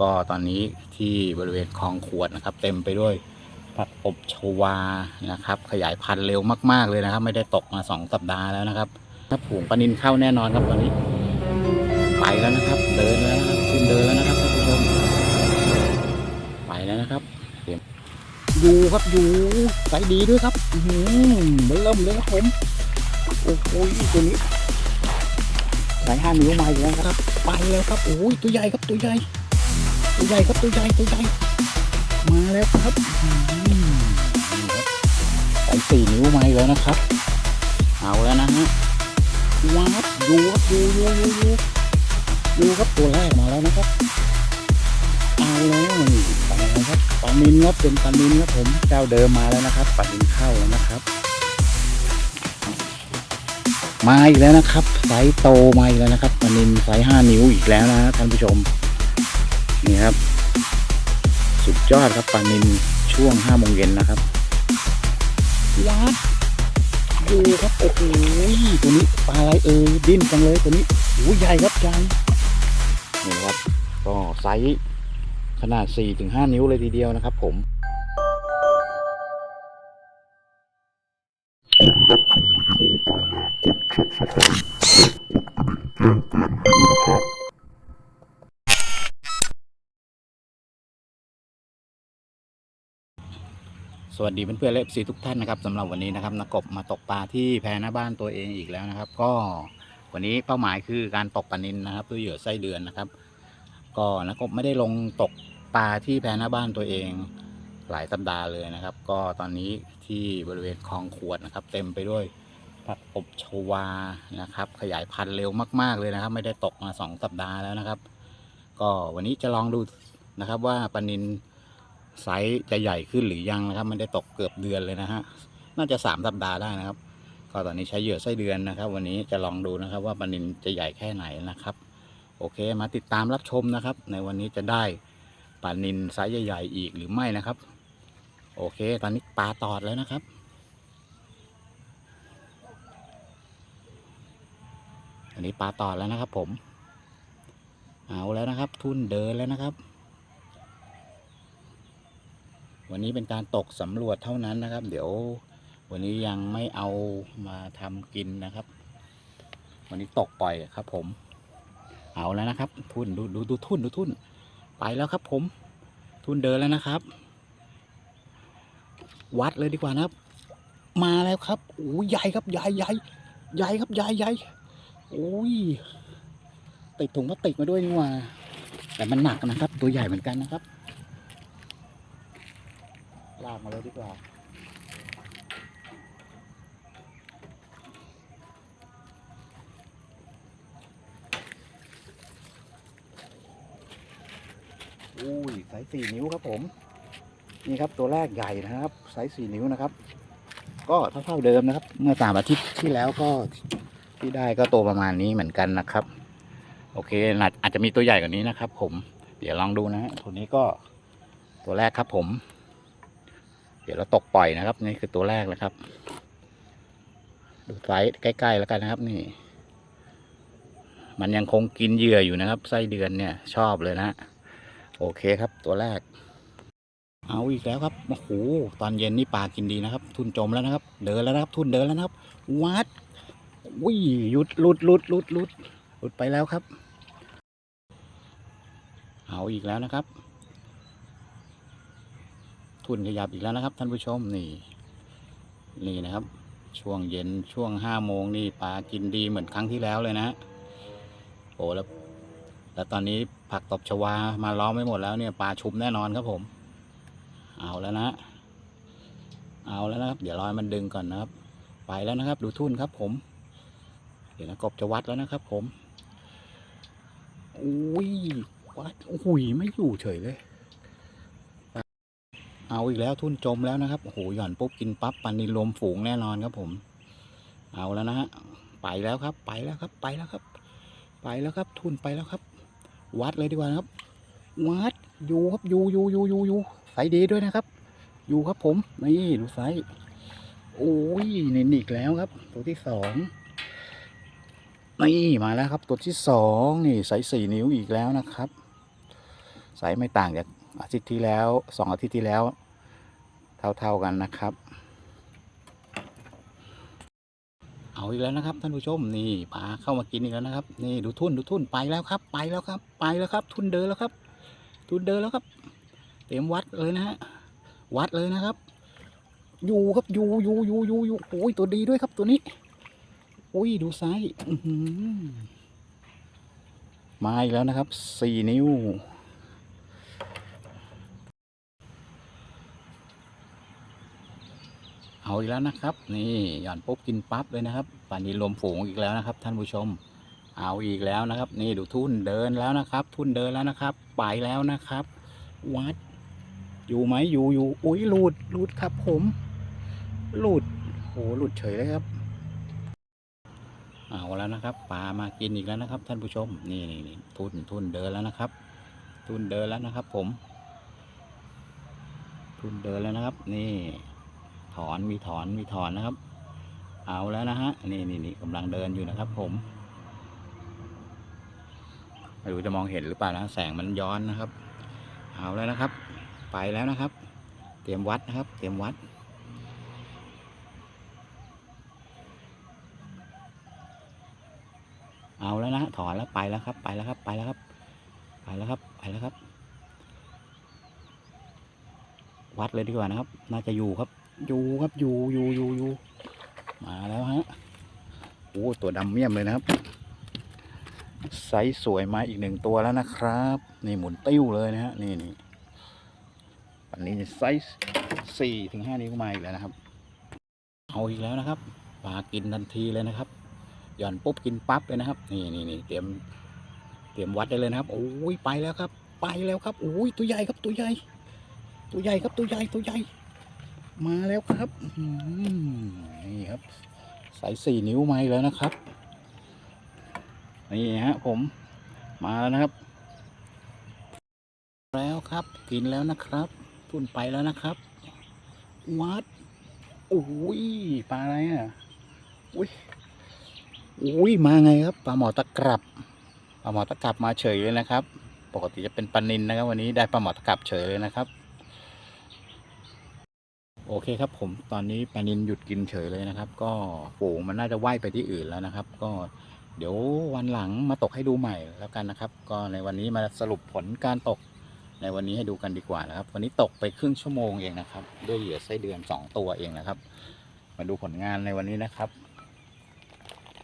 ก็ตอนนี้ที่บริเวณคลองขวดนะครับ เต็มไปด้วยผักอบชวานะครับ ขยายพันธุ์เร็วมาก ๆ เลยนะครับ ไม่ได้ตกมาสองสัปดาห์แล้วนะครับถ้าผูงปลานินเข้าแน่นอนครับตอนนี้ ไปแล้วนะครับ เดินแล้วนะครับขึ้นเดินแล้วนะครับท่านผู้ชมไปแล้วนะครับเตรียมอยู่ครับอยู่ใส่ดีด้วยครับอือหือเบิ่มเริ่มเลยครับผมโอ้โหตัวนี้สายห้านิ้วมาอีกแล้วครับ ไปแล้วครับโอ้ยตัวใหญ่ครับตัวใหญ่ ตัวใหญ่ครับตัวใหญ่ตัวใหญ่มาแล้วครับอืมนี่ครับสายสี่นิ้วมาอีกแล้วนะครับ เอาแล้วนะฮะว้าวอยู่ครับอยู่อยู่อยู่อยู่ดูครับตัวแรกมาแล้วนะครับ เอาแล้วนี่ไปแล้วครับปลานินครับเป็นปลานินครับผมเจ้าเดิมมาแล้วนะครับปลานินเข้าแล้วนะครับ มาอีกแล้วนะครับไซส์โตมาอีกแล้วนะครับปลานินไซส์ห้านิ้วอีกแล้วนะท่านผู้ชม นี่ครับ สุดยอดครับปลานินช่วงห้าโมงเย็นนะครับว้าดูครับโอ้โหตัวนี้ปลาอะไรเอ่ยดิ้นจังเลยตัวนี้โอ้โหใหญ่ครับใหญ่นี่นะครับ ก็ไซส์ขนาด 4-5 นิ้วเลยทีเดียวนะครับผม สวัสดีเพื่อนๆและซีทุกท่านนะครับสำหรับวันนี้นะครับนักกบมาตกปลาที่แพหน้าบ้านตัวเองอีกแล้วนะครับ ก็วันนี้เป้าหมายคือการตกปลานินนะครับด้วยเหยื่อไส้เดือนนะครับ ก็นักกบไม่ได้ลงตกปลาที่แพหน้าบ้านตัวเองหลายสัปดาห์เลยนะครับ ก็ตอนนี้ที่บริเวณคลองขวดนะครับ เต็มไปด้วยผักอบชวานะครับ ขยายพันธุ์เร็วมาก ๆเลยนะครับ ไม่ได้ตกมาสองสัปดาห์แล้วนะครับ ก็วันนี้จะลองดูนะครับว่าปลานิน ไซส์จะใหญ่ขึ้นหรือยังนะครับไม่ได้ตกเกือบเดือนเลยนะฮะน่าจะสามสัปดาห์ได้นะครับ ก็ตอนนี้ใช้เหยื่อไส้เดือนนะครับ วันนี้จะลองดูนะครับ ว่าปลานินจะใหญ่แค่ไหนนะครับ โอเคมาติดตามรับชมนะครับ ในวันนี้จะได้ปลานินไซส์ใหญ่ๆอีกหรือไม่นะครับ โอเค ตอนนี้ปลาตอดแล้วนะครับอันนี้ปลาตอดแล้วนะครับ ผม เอาแล้วนะครับ ทุนเดินแล้วนะครับ วันนี้เป็นการตกสำรวจเท่านั้นนะครับ เดี๋ยววันนี้ยังไม่เอามาทำกินนะครับ วันนี้ตกปล่อยครับ ผม เอาแล้วนะครับ ทุ่นดูดูดูทุ่นดูทุ่น ไปแล้วครับ ผม ทุ่นเดินแล้วนะครับ วัดเลยดีกว่านะครับ มาแล้วครับโอ้ยใหญ่ครับใหญ่ใหญ่ใหญ่ครับใหญ่ใหญ่โอ้ยติดถุงพลาสติกมาด้วยนี่ว่า แต่มันหนักนะครับ ตัวใหญ่เหมือนกันนะครับากมาเลยดีกว่าอุ้ยไซส์สี่นิ้วครับผม นี่ครับตัวแรกใหญ่นะครับไซส์สี่นิ้วนะครับ ก็เท่าๆเดิมนะครับ เมื่อสามอาทิตย์ที่แล้วก็ที่ได้ก็โตประมาณนี้เหมือนกันนะครับ โอเคอาจอาจจะมีตัวใหญ่กว่านี้นะครับ ผม เดี๋ยวลองดูนะฮะตัวนี้ก็ตัวแรกครับผม ดี๋ยวเราตกปล่อยนะครับ นี่คือตัวแรกนะครับ ดูไซส์ใกล้ ๆ แล้วกันนะครับ นี่ มันยังคงกินเหยื่ออยู่นะครับ ไส้เดือนเนี่ย ชอบเลยนะโอเคครับ ตัวแรก เอาอีกแล้วครับโอ้โหตอนเย็นนี่ปลากินดีนะครับ ทุนจมแล้วนะครับ เดินแล้วนะครับ ทุนเดินแล้วนะครับ วัดอุ้ยหยุดลุดลุดลุดลุดลุดไปแล้วครับ เอาอีกแล้วนะครับ ทุนขยับอีกแล้วนะครับ ท่านผู้ชมนี่ นี่นะครับ ช่วงเย็นช่วงห้าโมงนี่ปลากินดีเหมือนครั้งที่แล้วเลยนะโอ้แล้วแล้วตอนนี้ผักตบชวามาล้อมไม่หมดแล้วเนี่ยปลาชุมแน่นอนครับผม เอาแล้วนะ เอาแล้วนะครับ เดี๋ยวรอยมันดึงก่อนนะครับ ไปแล้วนะครับ ดูทุ่นครับผม เดี๋ยวนะกบจะวัดแล้วนะครับ ผมอุ้ยวัดโอ้ยไม่อยู่เฉยเลย เอาอีกแล้วทุ่นจมแล้วนะครับ โอ้โหหย่อนปุ๊บกินปั๊บปันนินรวมฝูงแน่นอนครับผม เอาแล้วนะฮะ ไปแล้วครับ ไปแล้วครับ ไปแล้วครับ ไปแล้วครับ ทุ่นไปแล้วครับ วัดเลยดีกว่าครับ วัดอยู่ครับอยู่อยู่อยู่อยู่อยู่ไซส์ดีด้วยนะครับ อยู่ครับผม นี่ดูไซส์โอ้ยนี่อีกแล้วครับ ตัวที่สองนี่มาแล้วครับ ตัวที่สองนี่ไซส์สี่นิ้วอีกแล้วนะครับไซส์ไม่ต่างจาก อาทิตย์ที่แล้วสองอาทิตย์ที่แล้ว เท่าๆกันนะครับ เอาอีกแล้วนะครับท่านผู้ชมนี่ปลาเข้ามากินอีกแล้วนะครับ นี่ดูทุ่นดูทุ่นไปแล้วครับ ไปแล้วครับ ไปแล้วครับ ทุ่นเดินแล้วครับ ทุ่นเดินแล้วครับ เตรียมวัดเลยนะฮะวัดเลยนะครับ อยู่ครับอยู่อยู่อยู่อยู่อยู่โอ้ยตัวดีด้วยครับตัวนี้โอ้ยดูไซส์มาอีกแล้วนะครับสี่นิ้ว เอาอีกแล้วนะครับ นี่หย่อนปุ๊บกินปั๊บเลยนะครับป่านนี้รวมฝูงอีกแล้วนะครับ ท่านผู้ชม เอาอีกแล้วนะครับ นี่ดูทุ่นเดินแล้วนะครับ ทุ่นเดินแล้วนะครับ ไปแล้วนะครับ วัด อยู่ไหมอยู่อยู่อุ้ยหลุดหลุดครับ ผมหลุดโหหลุดเฉยเลยครับ เอาแล้วนะครับปลามากินอีกแล้วนะครับ ท่านผู้ชม นี่นี่นี่ทุ่นทุ่นเดินแล้วนะครับ ทุ่นเดินแล้วนะครับ ผม ทุ่นเดินแล้วนะครับ นี่ ถอนมีถอนมีถอนนะครับ เอาแล้วนะฮะนี่นี่นี่กำลังเดินอยู่นะครับผมไม่รู้จะมองเห็นหรือเปล่านะแสงมันย้อนนะครับ เอาแล้วนะครับ ไปแล้วนะครับ เตรียมวัดนะครับ เตรียมวัดเอาแล้วนะถอนแล้วไปแล้วครับ ไปแล้วครับ ไปแล้วครับ ไปแล้วครับไปแล้วครับ วัดเลยดีกว่านะครับ น่าจะอยู่ครับ อยู่ครับอยู่อยู่อยู่อยู่มาแล้วฮะโอ้ตัวดำเมี่ยมเลยนะครับไซส์สวยมาอีกหนึ่งตัวแล้วนะครับ นี่หมุนติ้วเลยนะฮะนี่นี่ปันนี้ไซส์สี่ถึงห้านิ้วมาอีกแล้วนะครับ เอาอีกแล้วนะครับปลากินทันทีเลยนะครับหย่อนปุ๊บกินปั๊บเลยนะครับ นี่นี่นี่เตรียมเตรียมวัดได้เลยนะครับโอ้ยไปแล้วครับ ไปแล้วครับโอ้ยตัวใหญ่ครับตัวใหญ่ ตัวใหญ่ครับตัวใหญ่ตัวใหญ่ มาแล้วครับนี่ครับ สายสี่นิ้วมาแล้วนะครับ นี่ฮะผมมาแล้วนะครับ แล้วครับ กินแล้วนะครับทุนไปแล้วนะครับ วัดโอ้ยปลาอะไรอะอุ้ยอุ้ยมาไงครับปลาหมอตะกรับปลาหมอตะกรับมาเฉยเลยนะครับ ปกติจะเป็นปลานินนะครับ วันนี้ได้ปลาหมอตะกรับเฉยเลยนะครับ โอเคครับผมตอนนี้ปลานินหยุดกินเฉยเลยนะครับ ก็ฝูงมันน่าจะว่ายไปที่อื่นแล้วนะครับ ก็เดี๋ยววันหลังมาตกให้ดูใหม่แล้วกันนะครับ ก็ในวันนี้มาสรุปผลการตกในวันนี้ให้ดูกันดีกว่านะครับ วันนี้ตกไปครึ่งชั่วโมงเองนะครับ ด้วยเหยื่อไส้เดือนสองตัวเองนะครับ มาดูผลงานในวันนี้นะครับ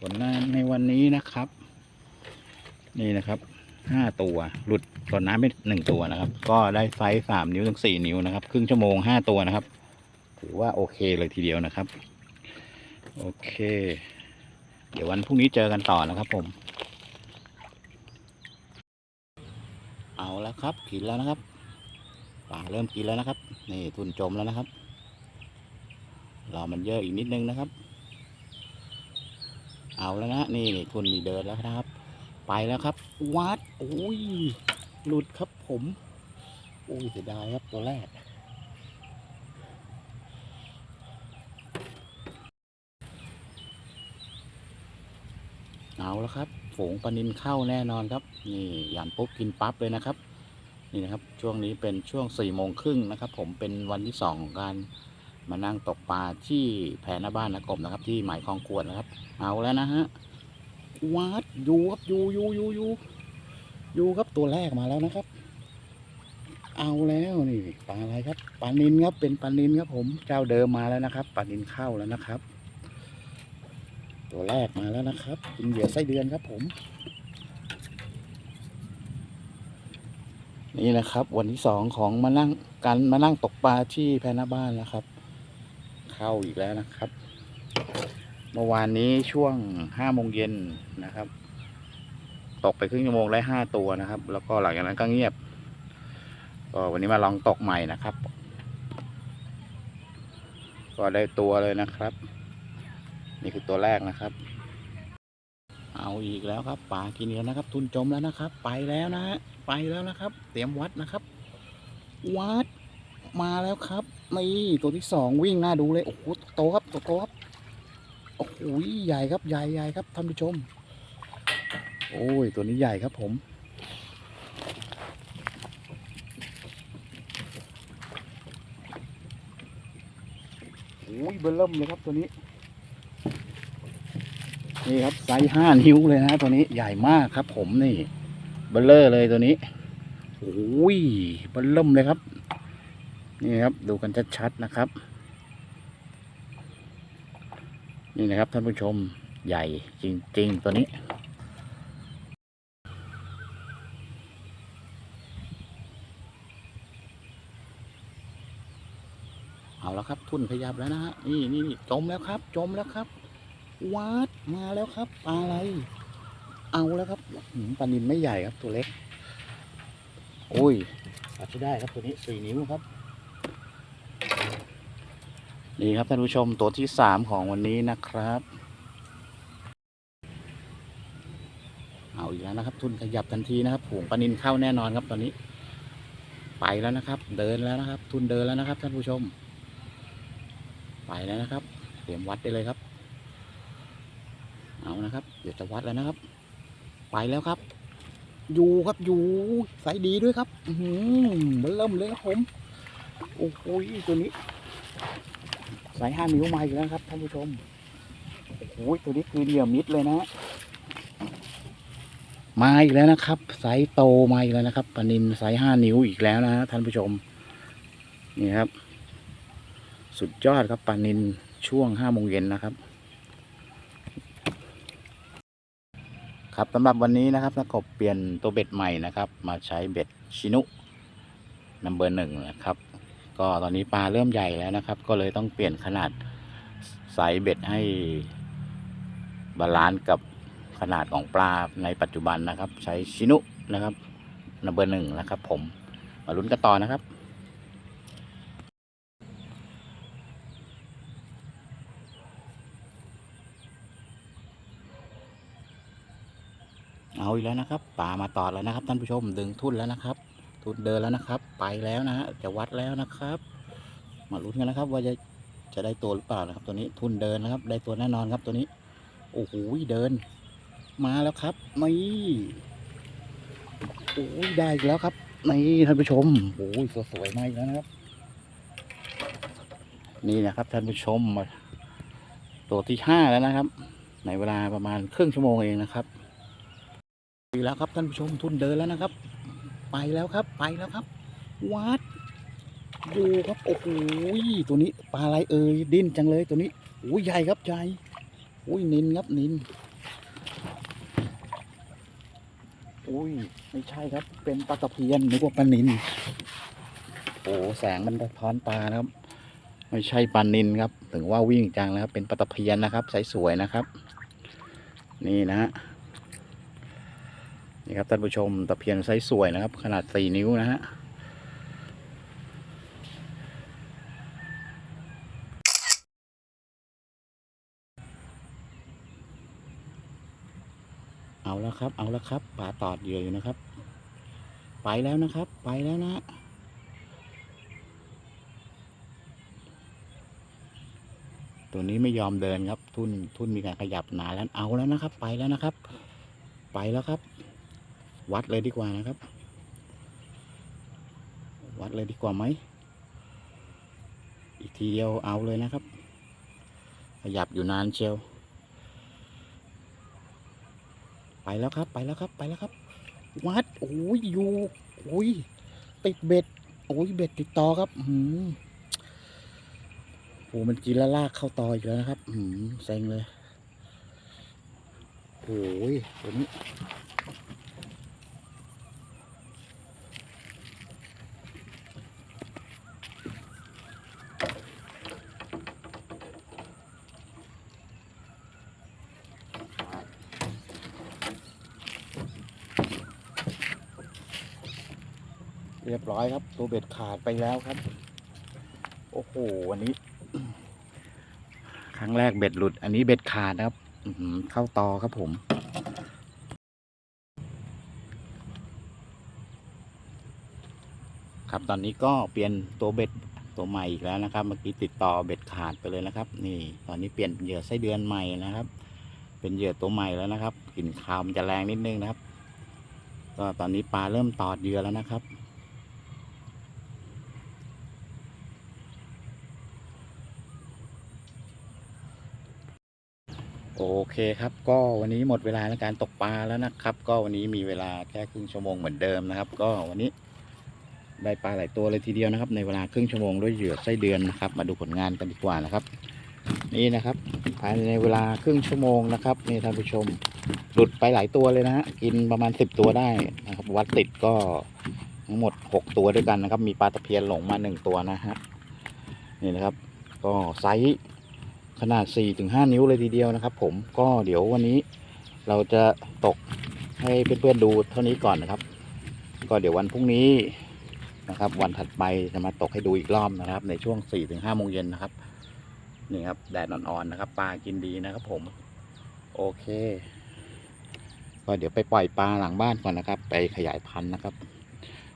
ผลงานในวันนี้นะครับ นี่นะครับห้าตัวหลุดตอนน้ำไปหนึ่งตัวนะครับ ก็ได้ไซส์สามนิ้วถึงสี่นิ้วนะครับ ครึ่งชั่วโมงห้าตัวนะครับ ถือว่าโอเคเลยทีเดียวนะครับ โอเค เดี๋ยววันพรุ่งนี้เจอกันต่อนะครับผม เอาแล้วครับกินแล้วนะครับปลาเริ่มกินแล้วนะครับ นี่ทุนจมแล้วนะครับรอมันเยอะอีกนิดนึงนะครับ เอาแล้วนะนี่นี่ทุนมีเดินแล้วนะครับ ไปแล้วครับ วัดโอ้ยหลุดครับผม โอ้ยเสียดายครับตัวแรก เอาแล้วครับฝูงปลานินเข้าแน่นอนครับ นี่หยานปุ๊บกินปั๊บเลยนะครับ นี่นะครับช่วงนี้เป็นช่วงสี่โมงครึ่งนะครับ ผมเป็นวันที่สองของการมานั่งตกปลาที่แพหน้าบ้านนะกบนะครับ ที่หมายคลองกวดนะครับ เอาแล้วนะฮะวัดอยู่ครับอยู่อยู่อยู่อยู่อยู่ครับตัวแรกมาแล้วนะครับ เอาแล้วนี่ปลาอะไรครับปลานินครับเป็นปลานินครับผมเจ้าเดิมมาแล้วนะครับปลานินเข้าแล้วนะครับ ตัวแรกมาแล้วนะครับกินเหยื่อไส้เดือนครับผม นี่นะครับ วันที่สองของมานั่งการมานั่งตกปลาที่แพน้าบ้านนะครับ เข้าอีกแล้วนะครับ เมื่อวานนี้ช่วงห้าโมงเย็นนะครับ ตกไปครึ่งชั่วโมงได้ห้าตัวนะครับ แล้วก็หลังจากนั้นก็เงียบก็วันนี้มาลองตกใหม่นะครับ ก็ได้ตัวเลยนะครับ นี่คือตัวแรกนะครับ เอาอีกแล้วครับป่ากินแล้วนะครับ ทุนจมแล้วนะครับ ไปแล้วนะฮะไปแล้วนะครับ เตรียมวัดนะครับ วัดมาแล้วครับนี่ตัวที่สองวิ่งหน้าดูเลยโอ้โหโตครับโตโตครับโอ้โหใหญ่ครับใหญ่ใหญ่ครับท่านผู้ชม โอ้ยตัวนี้ใหญ่ครับผมโอ้ยเบลล์มเลยครับตัวนี้ นี่ครับไซส์ห้านิ้วเลยนะตัวนี้ใหญ่มากครับผมนี่เบลเลอร์เลยตัวนี้โอ้ยเบลเริ่มเลยครับ นี่ครับดูกันชัดๆนะครับ นี่นะครับท่านผู้ชมใหญ่จริง ๆ ตัวนี้เอาแล้วครับ ทุ่นขยับแล้วนะฮะนี่นี่จมแล้วครับ จมแล้วครับ วัดมาแล้วครับปลาอะไร เอาแล้วครับหืมปลานินไม่ใหญ่ครับตัวเล็ก โอ้ยปลาใช้ได้ครับตัวนี้สี่นิ้วครับนี่ครับท่านผู้ชมตัวที่สามของวันนี้นะครับ เอาอีกแล้วนะครับ ทุนขยับทันทีนะครับผูงปลานินเข้าแน่นอนครับตอนนี้ ไปแล้วนะครับ เดินแล้วนะครับ ทุนเดินแล้วนะครับ ท่านผู้ชม ไปแล้วนะครับ เตรียมวัดได้เลยครับ เอานะครับ เดี๋ยวจะวัดแล้วนะครับ ไปแล้วครับ อยู่ครับอยู่ใสดีด้วยครับ อือหือมันเริ่มเลยครับผมโอ้โหตัวนี้ สายห้านิ้วมาอีกแล้วครับท่านผู้ชมโอ้โหตัวนี้คือเหยื่อมิดเลยนะมาอีกแล้วนะครับไซส์โตมาอีกแล้วนะครับปลานินไซส์ห้านิ้วอีกแล้วนะท่านผู้ชม นี่ครับ สุดยอดครับปลานินช่วงห้าโมงเย็นนะครับ ครับสำหรับวันนี้นะครับนักกบเปลี่ยนตัวเบ็ดใหม่นะครับ มาใช้เบ็ดชินุนัมเบอร์หนึ่งนะครับ ก็ตอนนี้ปลาเริ่มใหญ่แล้วนะครับ ก็เลยต้องเปลี่ยนขนาดไซส์เบ็ดให้บาลานซ์กับขนาดของปลาในปัจจุบันนะครับ ใช้ชินุนะครับนัมเบอร์หนึ่งนะครับ ผมมาลุ้นกันต่อนะครับ เอาอีกแล้วนะครับ ป่ามาต่อแล้วนะครับท่านผู้ชมดึงทุ่นแล้วนะครับ ทุ่นเดินแล้วนะครับ ไปแล้วนะฮะจะวัดแล้วนะครับ มาลุ้นกันนะครับ ว่าจะจะได้ตัวหรือเปล่านะครับ ตัวนี้ทุ่นเดินนะครับ ได้ตัวแน่นอนครับตัวนี้โอ้โหเดิน มาแล้วครับนี่โอ้ยได้อีกแล้วครับนี่ท่านผู้ชมโอ้ยสวยๆมากอีกแล้วนะครับ นี่นะครับท่านผู้ชมมาตัวที่ห้าแล้วนะครับ ในเวลาประมาณครึ่งชั่วโมงเองนะครับ ไปแล้วครับท่านผู้ชมทุนเดินแล้วนะครับ ไปแล้วครับไปแล้วครับ วัดดูครับโอ้โหตัวนี้ปลาอะไรเอ่ยดิ้นจังเลยตัวนี้โอ้ยใหญ่ครับใหญ่โอ้ยนินครับนินโอ้ยไม่ใช่ครับ เป็นปลาตะเพียนนึกว่าปลานินโอ้แสงมันสะท้อนปลานะครับ ไม่ใช่ปลานินครับ ถึงว่าวิ่งจังนะครับ เป็นปลาตะเพียนนะครับใสสวยนะครับ นี่นะฮะ นี่ครับท่านผู้ชมตะเพียนไซส์สวยนะครับ ขนาดสี่นิ้วนะฮะเอาแล้วครับ เอาแล้วครับปลาตอดเหยื่ออยู่นะครับ ไปแล้วนะครับ ไปแล้วนะตัวนี้ไม่ยอมเดินครับ ทุ่นทุ่นมีการขยับหนาแล้วเอาแล้วนะครับ ไปแล้วนะครับ ไปแล้วครับ วัดเลยดีกว่านะครับ วัดเลยดีกว่าไหม อีกทีเดียวเอาเลยนะครับ ขยับอยู่นานเชียว ไปแล้วครับ ไปแล้วครับ ไปแล้วครับ วัด โอ้ยอยู่ โอ้ย ติดเบ็ด โอ้ย เบ็ดติดต่อครับ อืมโอ้มันกินแล้วลากเข้าต่ออีกแล้วนะครับ อืมเซ็งเลยโอ้ยตัวนี้ เรียบร้อยครับ ตัวเบ็ดขาดไปแล้วครับ โอ้โหวันนี้ ครั้งแรกเบ็ดหลุด อันนี้เบ็ดขาดนะครับอืเข้าตอครับผมครับตอนนี้ก็เปลี่ยนตัวเบ็ดตัวใหม่อีกแล้วนะครับ เมื่อกี้ติดต่อเบ็ดขาดไปเลยนะครับ นี่ ตอนนี้เปลี่ยนเหยื่อไส้เดือนใหม่นะครับ เป็นเหยื่อตัวใหม่แล้วนะครับกลิ่นคาวมันจะแรงนิดนึงนะครับ ก็ตอนนี้ปลาเริ่มตอดเหยื่อแล้วนะครับ เคครับ ก็วันนี้หมดเวลาในการตกปลาแล้วนะครับ ก็วันนี้มีเวลาแค่ครึ่งชั่วโมงเหมือนเดิมนะครับ ก็วันนี้ได้ปลาหลายตัวเลยทีเดียวนะครับ ในเวลาครึ่งชั่วโมงด้วยเหยื่อไส้เดือนนะครับ มาดูผลงานกันดีกว่านะครับ นี่นะครับภายในเวลาครึ่งชั่วโมงนะครับนี่ท่านผู้ชมหลุดไปหลายตัวเลยนะฮะกินประมาณสิบตัวได้นะครับ วัดติดก็ทั้งหมดหกตัวด้วยกันนะครับ มีปลาตะเพียนหลงมาหนึ่งตัวนะฮะนี่นะครับ ก็ไซส์ ขนาด 4-5 นิ้วเลยทีเดียวนะครับ ผมก็เดี๋ยววันนี้เราจะตกให้เพื่อนๆดูเท่านี้ก่อนนะครับ ก็เดี๋ยววันพรุ่งนี้นะครับ วันถัดไปจะมาตกให้ดูอีกรอบนะครับ ในช่วง 4-5โมงเย็นนะครับนี่ครับแดดอ่อนๆนะครับปลากินดีนะครับ ผม โอเค ก็เดี๋ยวไปปล่อยปลาหลังบ้านก่อนนะครับ ไปขยายพันธุ์นะครับ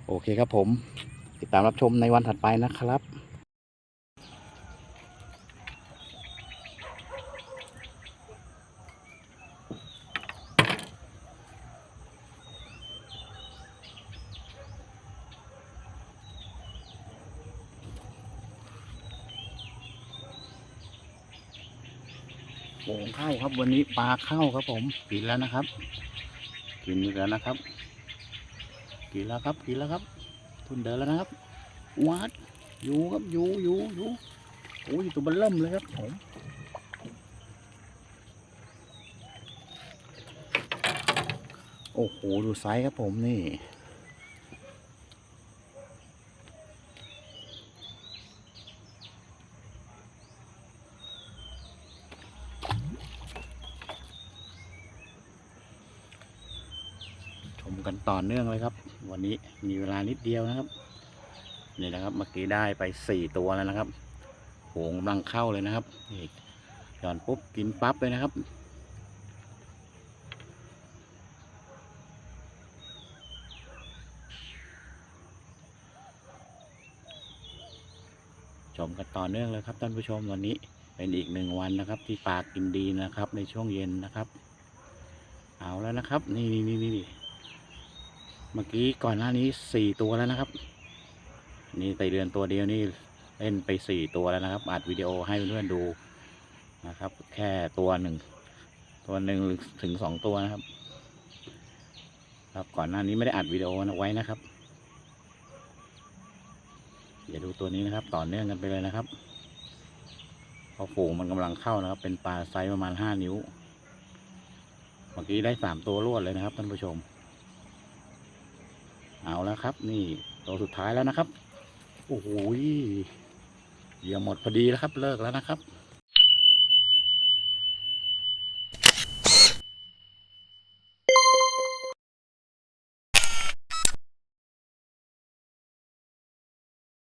โอเคครับผม ติดตามรับชมในวันถัดไปนะครับ โป่งเข้าครับ วันนี้ปลาเข้าครับผมกินแล้วนะครับ กินอีกแล้วนะครับ กินแล้วครับกินแล้วครับ ทุนเดินแล้วนะครับวัดอยู่ครับอยู่อยู่อยู่โอ้ยตัวบันเริ่มเลยครับผมโอ้โหดูไซส์ครับผมนี่ ต่อเนื่องเลยครับ วันนี้มีเวลานิดเดียวนะครับนี่นะครับเมื่อกี้ได้ไปสี่ตัวแล้วนะครับโหงกำลังเข้าเลยนะครับนี่หย่อนปุ๊บกินปั๊บเลยนะครับชมกันต่อเนื่องเลยครับท่านผู้ชมวันนี้เป็นอีกหนึ่งวันนะครับ ที่ปลากินดีนะครับในช่วงเย็นนะครับ เอาแล้วนะครับ นี่นี่นี่นี่ เมื่อกี้ก่อนหน้านี้สี่ตัวแล้วนะครับ นี่ไตเดือนตัวเดียวนี่เล่นไปสี่ตัวแล้วนะครับ อัดวิดีโอให้เพื่อนๆดูนะครับ แค่ตัวหนึ่งตัวหนึ่งถึงสองตัวนะครับ ครับก่อนหน้านี้ไม่ได้อัดวิดีโอไว้นะครับ เดี๋ยวดูตัวนี้นะครับ ต่อเนื่องกันไปเลยนะครับพอฝูงมันกำลังเข้านะครับ เป็นปลาไซส์ประมาณห้านิ้ว เมื่อกี้ได้สามตัวรวดเลยนะครับท่านผู้ชม เอาแล้วครับ นี่ตัวสุดท้ายแล้วนะครับ โอ้โหเหยื่อหมดพอดีแล้วครับ เลิกแล้วนะครับ